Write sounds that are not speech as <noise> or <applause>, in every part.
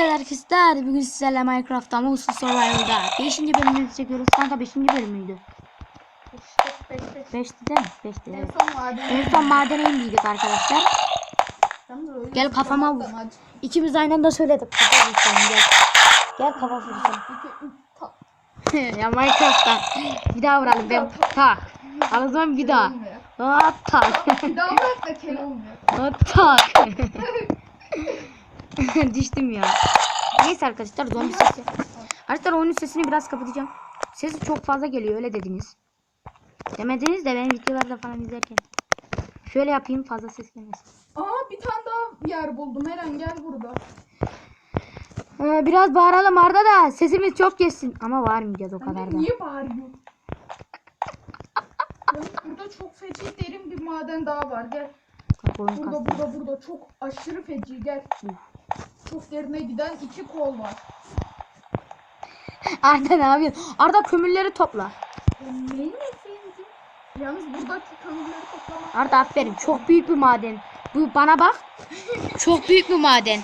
Evet arkadaşlar bugün sizlerle Minecraft'ta Monster Survival'da 5. bölümünü çekiyoruz. Kanka 5. bölümüydü. İşte beş beş. 5'ti değil mi? 5'ti En evet. En son madene indiydik arkadaşlar. Öyle Gel kafama vur. İkimiz aynı anda söyledik. Kafa gel. Gel kafa ta- ya Minecraft'ta bir daha vuralım ben tak. Al o zaman bir daha. Aa, tak. Bir daha bırak da kel olmuyor. Tak. <laughs> <laughs> Düştüm ya. Neyse arkadaşlar zombi sesi. Arkadaşlar oyunun sesini biraz kapatacağım. Sesi çok fazla geliyor öyle dediniz. Demediniz de benim videolarda falan izlerken. Şöyle yapayım fazla ses gelmesin. Aa bir tane daha yer buldum. Eren gel burada. Ee, biraz bağıralım Arda da sesimiz çok geçsin. Ama bağırmayacağız o kadar Anne da. niye bağırıyorsun? Burada çok feci derin bir maden daha var. Gel. Bak, Burada burada burada çok aşırı feci gel. Çok derine giden iki kol var. Arda ne yapıyorsun? Arda kömürleri topla. Neyin efendim? Yalnız buradaki kömürleri toplamak. Arda aferin çok büyük bir maden. Bu bana bak. Çok büyük bir maden.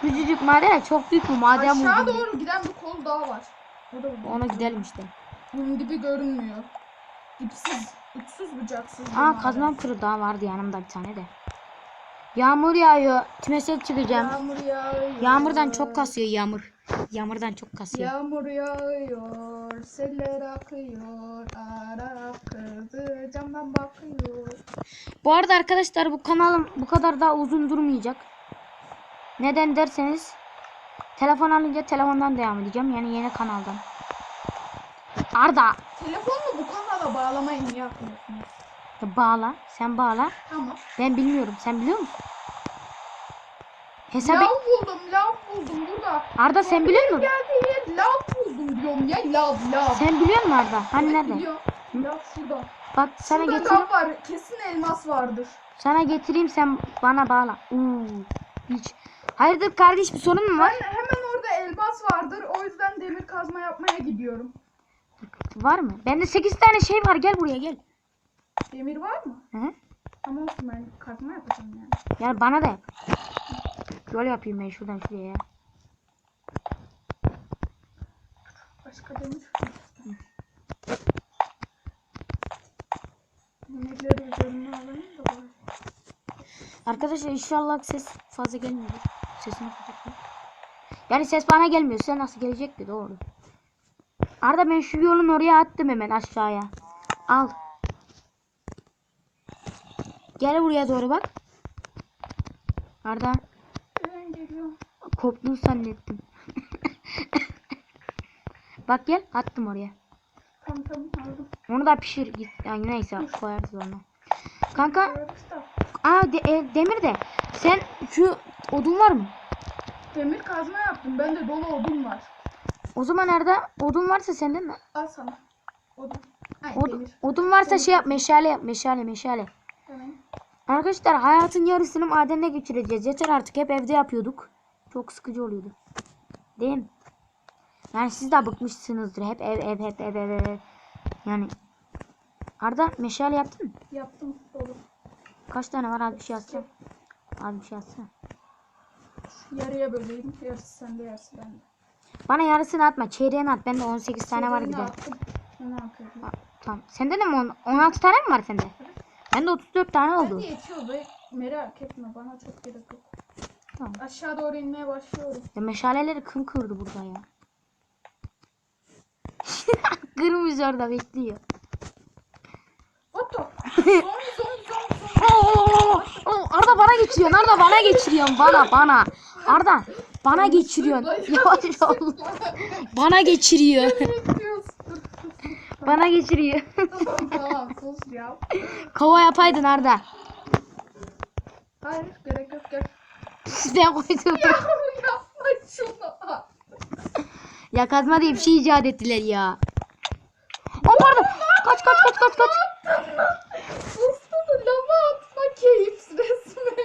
Küçücük maden çok büyük bir maden Aşağı buldum. doğru giden bir kol daha var. Burada. Ona gidelim işte. Bunun dibi görünmüyor. Dipsiz, uçsuz bucaksız. Aa kazmam kırı daha vardı yanımda bir tane de. Yağmur yağıyor. Tümese çıkacağım. Yağmur yağıyor. Yağmurdan çok kasıyor yağmur. Yağmurdan çok kasıyor. Yağmur yağıyor, seller akıyor, ara kızı camdan bakıyor. Bu arada arkadaşlar bu kanalım bu kadar daha uzun durmayacak. Neden derseniz telefon alınca telefondan devam edeceğim. Yani yeni kanaldan. Arda Telefonla bu kanala bağlamayı niye yapmıyorsunuz? bağla. Sen bağla. Tamam. Ben bilmiyorum. Sen biliyor musun? Hesabı Lav buldum, lav buldum burada. Arda sen biliyor musun? Geldiği yer lav buldum diyorum ya, lav, lav. Sen biliyor musun Arda? Hani Evet, nerede? biliyorum. Lav şurada. Bak sana Şurada getireyim. lav var, kesin elmas vardır. Sana getireyim sen bana bağla. Uuu. Hiç. Hayırdır kardeş bir sorun mu var? Ben hemen orada elmas vardır, o yüzden demir kazma yapmaya gidiyorum. Var mı? Bende 8 tane şey var. Gel buraya gel. Demir var mı? Hı -hı. Ama olsun ben kazma yapacağım yani. Yani bana da yap. Yol yapayım ben şuradan şuraya ya. Başka demir. Demirleri üzerine alayım da bari. Arkadaşlar inşallah ses fazla gelmiyor. Sesini kapatayım. Yani ses bana gelmiyor. Size nasıl gelecek ki doğru. Arda ben şu yolun oraya attım hemen aşağıya. Al. Gel buraya doğru bak. Arda Ben geliyorum. koptun zannettim. <laughs> bak gel attım oraya. Tamam tamam aldım. Onu da pişir git. Yani neyse koyarız onu. Kanka aa de- e, demir de sen şu odun var mı? Demir kazma yaptım. Bende dolu odun var. O zaman Arda odun varsa sende mi? Al sana. Odun. Ay Od- demir. odun varsa şey yap meşale yap meşale meşale. Arkadaşlar hayatın yarısını madende geçireceğiz. Yeter artık hep evde yapıyorduk. Çok sıkıcı oluyordu. Değil mi? Yani siz de bıkmışsınızdır. Hep ev ev hep ev ev ev. Yani Arda meşale yaptın mı? Yaptım dolu. Kaç tane var abi bir şey atsana. Abi bir şey atsana. Yarıya böleyim. Yarısı sende yarısı bende. Bana yarısını atma. Çeyreğini at. Bende 18 tane var bir de. attım. Tamam. Sende de mi on- 16 tane mi var sende? Bende 34 tane oldu. Hadi yetiyor be. Merak etme bana çok gerek yok. Tamam. Aşağı doğru inmeye başlıyorum. Ya meşaleleri kim kırdı burada ya? <laughs> Kırmış orada bekliyor. Otto. <laughs> Zombi zombi zombi zombi. Oo, Arda bana geçiriyorsun. Arda bana geçiriyorsun. Bana bana. Arda bana geçiriyorsun. Yavaş ol. <laughs> Bana geçiriyor. Bana geçiriyor. Tamam sus ya. Kova yapaydın Arda. Hayır gerek yok gel. Ben koydum. Ya yapma şunu. Ya kazma diye bir şey icat ettiler ya. O pardon. Kaç kaç kaç kaç kaç. Dostunu lava atma keyif resmen.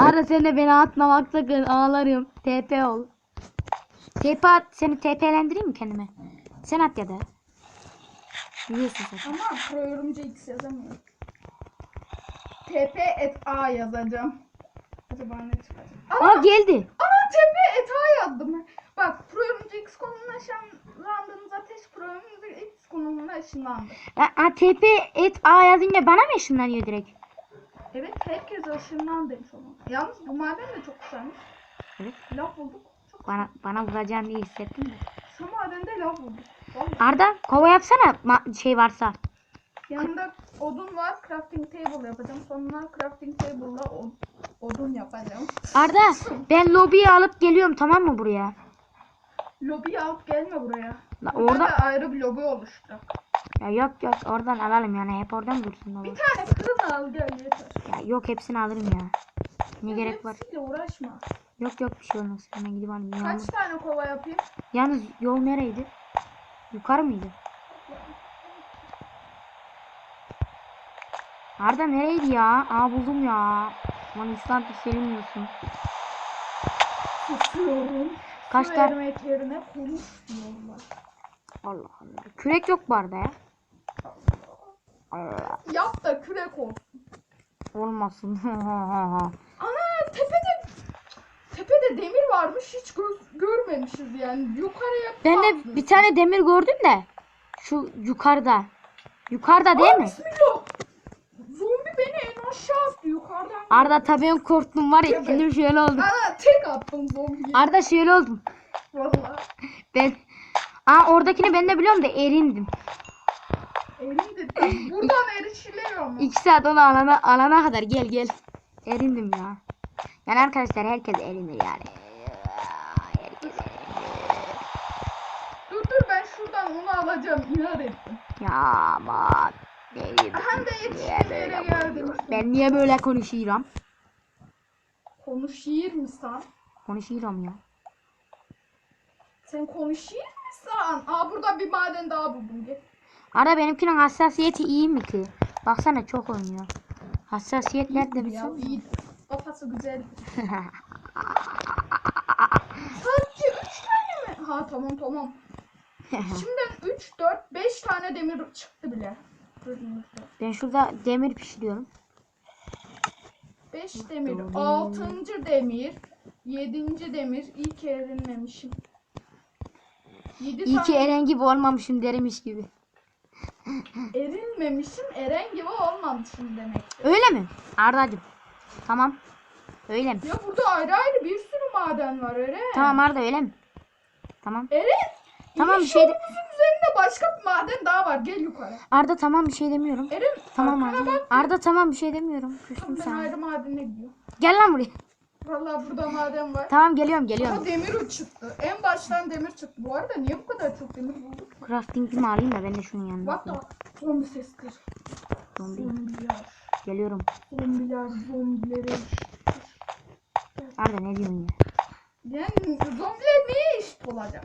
Arda sen de beni atma bak sakın ağlarım. TP ol. TP at. Seni TP'lendireyim mi kendime? Sen at ya da. Biliyorsun sen. Ama pro yorumcu x yazamıyorum. TP et A yazacağım. Acaba ne çıkacak? Aa geldi. Ana tepe etağa yazdım. Bak Pro'nun X konumuna ışınlandığınız ateş Pro'nun X konumuna ışınlandı. A, A, TP et A yazınca bana mı ışınlanıyor direkt? Evet herkes ışınlandı demiş onu. Yalnız bu maden de çok güzelmiş. Evet. Lav bulduk. Bana bana vuracağını diye hissettim de. Şu madende lav. Arda kova yapsana şey varsa. Yanında odun var. Crafting table yapacağım. Sonra crafting table'la od- odun yapacağım. Arda ben lobiyi alıp geliyorum tamam mı buraya? Lobiyi alıp gelme buraya. La orada da ayrı bir lobi oluştu. ya yok yok oradan alalım yani hep oradan dursun lobi. Bir tane fırın al gel yeter. Ya yok hepsini alırım ya. Ne gerek var? Uğraşma. Yok yok bir şey olmaz. Hemen gidip alayım. Kaç Yalnız, tane kova yapayım? yalnız yol nereydi? Yukarı mıydı? Arda nereydi ya? Aa buldum ya. Lan İslam söylemiyorsun. Susuyorum. Kaç Su tane? vermek yerine konuş diyorlar. Allah Allah. Kürek yok bu arada ya. Allah. Yap da kürek olsun. Olmasın. <laughs> varmış hiç gö- görmemişiz yani yukarıya ben de bir tane demir gördüm de. Şu yukarıda. Yukarıda değil Aa, mi? Bismillah. Zombi beni en aşağı attı yukarıdan. Arda tabii ben korktum var ya. Evet. Şimdi şöyle oldum. Ana tek attım zombiye. Arda şöyle oldum. Valla. Ben Aa oradakini ben de biliyorum da erindim. Elimde tam buradan erişiliyor ama. İki saat onu alana, alana kadar gel gel. Erindim ya. Yani arkadaşlar herkes erinir yani. Herkes erinir. Dur dur ben şuradan onu alacağım inat ettim. Ya aman. Deli Hem de yere geldim. Ben niye böyle konuşuyorum? Konuşayım mısın? Konuşuyorum ya. Sen konuşayım mısın? Aa burada bir maden daha buldum. Gel. Ara benimkinin hassasiyeti iyi mi ki? Baksana çok oynuyor. Hassasiyet nerede biliyor musun? iyi. Kafası güzel. <laughs> Sadece 3 tane mi? Ha tamam tamam. Şimdiden 3, 4, 5 tane demir çıktı bile. Ben şurada demir pişiriyorum. 5 demir, Doğru. 6. demir, 7. demir. İyi ki erinmemişim. 7 İyi ki tane Eren gibi olmamışım dermiş gibi. erinmemişim, eren gibi olmamışım demek. Öyle mi? Ardacığım. Tamam. Öyle mi? Ya burada ayrı ayrı bir sürü maden var Eren. Tamam Arda öyle mi? Tamam. Eren, Tamam, bir şey de- üzerinde başka bir maden daha var. Gel yukarı. Arda tamam bir şey demiyorum. Eren, Tamam arkana Arda. bak. Arda tamam bir şey demiyorum. Küstüm ben sana. ayrı madene gidiyorum. Gel lan buraya. Vallahi burada maden var. Tamam geliyorum Ama geliyorum. demir çıktı. En baştan demir çıktı. Bu arada niye bu kadar çok demir bulduk? Crafting'imi alayım da ben de şunun yanına. Bak da zombi sesleri. Zombi. Zombiler. Geliyorum. Zombiler, zombileri. Arda ne diyorsun ya? Yani zombiler niye eşit olacak?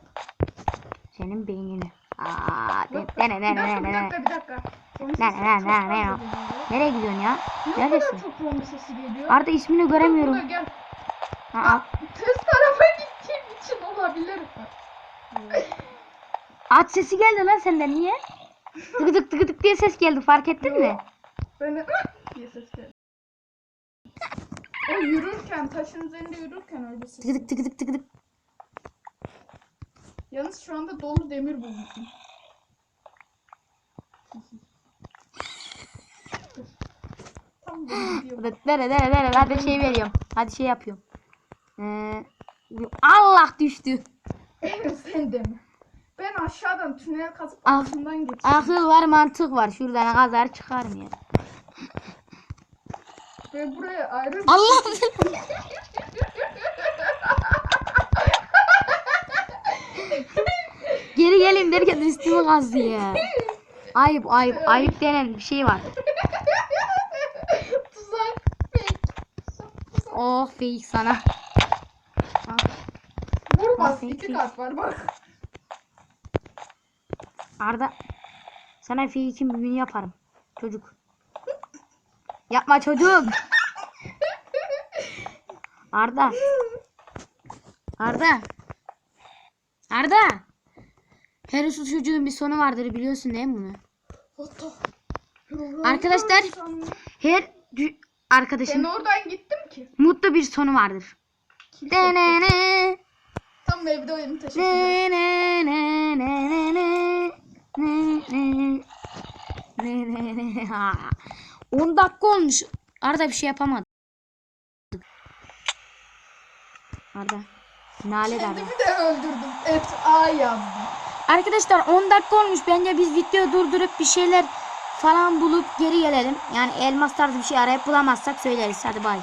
Senin beynini. Aa, de, Bak, ne ne ne bir ne dakika, ne bir ne. dakika, bir dakika. Zombi Ne, sesi ne, çok ne, fazla ne, ne. geliyor. Nereye gidiyorsun ya? Niye bu Neredesin? kadar çok zombi sesi geliyor? Arda ismini Burada göremiyorum. gel. Ha, Aa, al. ters tarafa gittiğim için olabilir. At sesi geldi lan senden niye? Tık tık tık tık diye ses geldi fark ettin mi? Böyle diye ses geldi. O yürürken, taşın üzerinde yürürken öyle ses. Tık tık tık tık tık tık. Yalnız şu anda dolu demir bulmuşum. Tam Dere dere dere hadi şey veriyorum. Hadi şey yapıyorum. Ee, Allah düştü. Sen de mi? Ben aşağıdan tünel kazıp Ah. altından geçtim. Akıl var mantık var. Şuradan kazar çıkarım ya. Ve buraya ayrı Allah <laughs> Geri geleyim derken üstüme kazdı ya. Ayıp ayıp ayıp denen bir şey var. tuzak. Fake. Oh fake sana. Vurmaz. Fake, iki fake. kat var bak. Arda sana fake'in büyüğünü yaparım. Çocuk. Yapma çocuk. Arda. Arda. Arda. Her usul çocuğun bir sonu vardır biliyorsun değil mi bunu? Hatta. Arkadaşlar her arkadaşım. Ben oradan gittim ki. Mutlu bir sonu vardır. Kilise. Ne ne ne. Tam evde oyun teşekkür ederim. Ne ne ne ne ne ne. Ne ne. Ne ne ne. Ha. 10 dakika olmuş. Arda bir şey yapamadı. Arda. Nale de Arda. Kendimi de öldürdüm. Et A yazdım. Arkadaşlar 10 dakika olmuş. Bence biz video durdurup bir şeyler falan bulup geri gelelim. Yani elmas tarzı bir şey arayıp bulamazsak söyleriz. Hadi bay.